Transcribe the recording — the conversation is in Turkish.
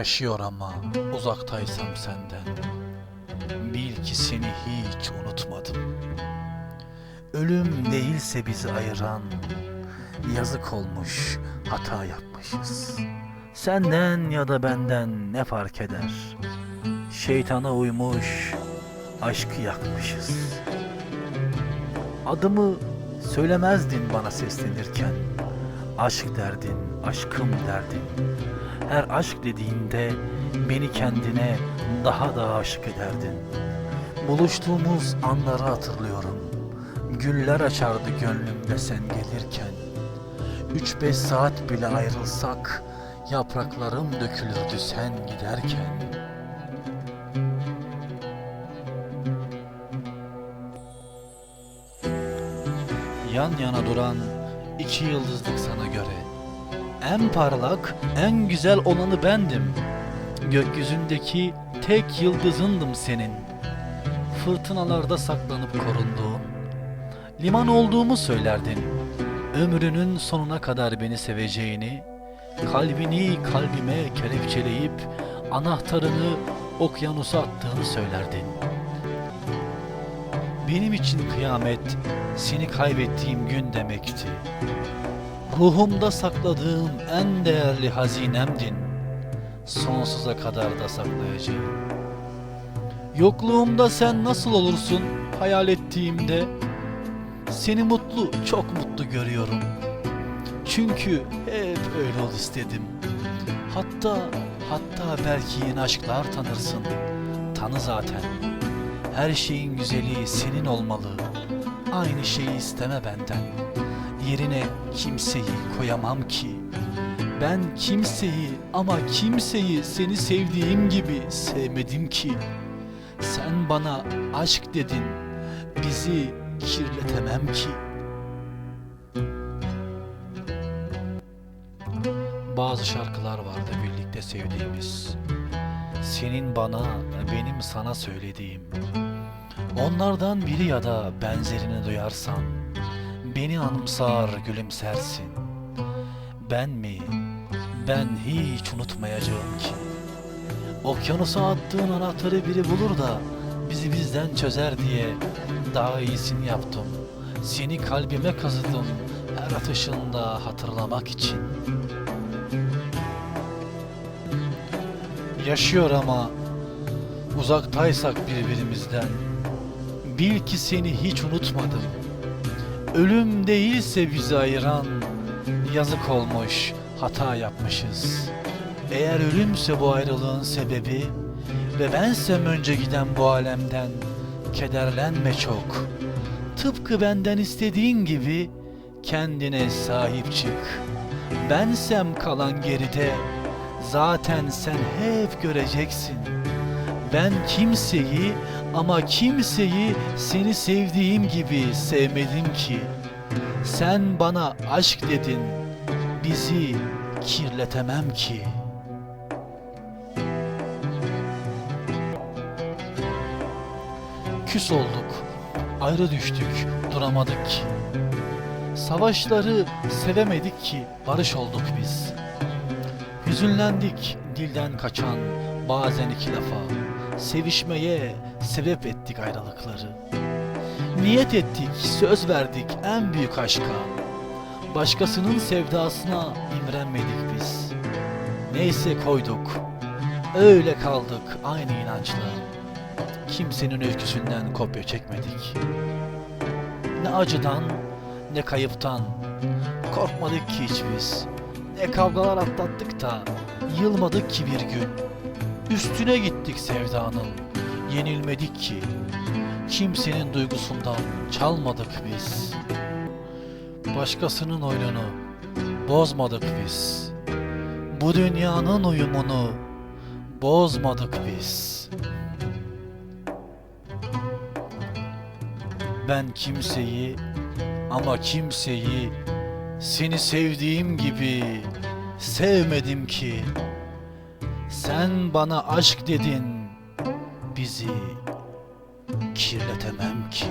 Yaşıyor ama uzaktaysam senden Bil ki seni hiç unutmadım. Ölüm değilse bizi ayıran Yazık olmuş hata yapmışız. Senden ya da benden ne fark eder? Şeytana uymuş aşkı yakmışız. Adımı söylemezdin bana seslenirken. Aşk derdin, aşkım derdin Her aşk dediğinde beni kendine daha da aşık ederdin. Buluştuğumuz anları hatırlıyorum. Güller açardı gönlümde sen gelirken. Üç beş saat bile ayrılsak Yapraklarım dökülürdü sen giderken. Yan yana duran iki yıldızlık sana göre En parlak, en güzel olanı bendim. Gökyüzündeki tek yıldızındım senin. Fırtınalarda saklanıp korunduğun. Liman olduğumu söylerdin. Ömrünün sonuna kadar beni seveceğini Kalbini kalbime kelepçeleyip Anahtarını okyanusa attığını söylerdin. Benim için kıyamet seni kaybettiğim gün demekti. Ruhumda sakladığım en değerli hazinemdin. Sonsuza kadar da saklayacağım. Yokluğumda sen nasıl olursun hayal ettiğimde seni mutlu, çok mutlu görüyorum. Çünkü hep öyle ol istedim. Hatta hatta belki yeni aşklar tanırsın. Tanı zaten. Her şeyin güzeli senin olmalı. Aynı şeyi isteme benden. Yerine kimseyi koyamam ki. Ben kimseyi ama kimseyi seni sevdiğim gibi sevmedim ki. Sen bana aşk dedin. Bizi kirletemem ki. Bazı şarkılar vardı birlikte sevdiğimiz. Senin bana, benim sana söylediğim. Onlardan biri ya da benzerini duyarsan Beni anımsar gülümsersin. Ben mi? Ben hiç unutmayacağım ki. Okyanusa attığın anahtarı biri bulur da Bizi bizden çözer diye Daha iyisini yaptım. Seni kalbime kazıdım Her atışında hatırlamak için. Yaşıyor ama Uzaktaysak birbirimizden. Bil ki seni hiç unutmadım. Ölüm değilse bizi ayıran yazık olmuş, hata yapmışız. Eğer ölümse bu ayrılığın sebebi ve bensem önce giden bu alemden kederlenme çok. Tıpkı benden istediğin gibi kendine sahip çık. Bensem kalan geride zaten sen hep göreceksin. Ben kimseyi ama kimseyi seni sevdiğim gibi sevmedim ki. Sen bana aşk dedin, bizi kirletemem ki. Küs olduk, ayrı düştük, duramadık ki. Savaşları sevemedik ki barış olduk biz. Hüzünlendik dilden kaçan bazen iki lafa. Sevişmeye sebep ettik ayrılıkları. Niyet ettik, söz verdik en büyük aşka. Başkasının sevdasına imrenmedik biz. Neyse koyduk, öyle kaldık aynı inançla. Kimsenin öyküsünden kopya çekmedik. Ne acıdan, ne kayıptan korkmadık ki hiç biz. Ne kavgalar atlattık da yılmadık ki bir gün. Üstüne gittik sevdanın, yenilmedik ki. Kimsenin duygusundan çalmadık biz. Başkasının oyununu bozmadık biz. Bu dünyanın uyumunu bozmadık biz. Ben kimseyi ama kimseyi seni sevdiğim gibi sevmedim ki. Sen bana aşk dedin, bizi kirletemem ki.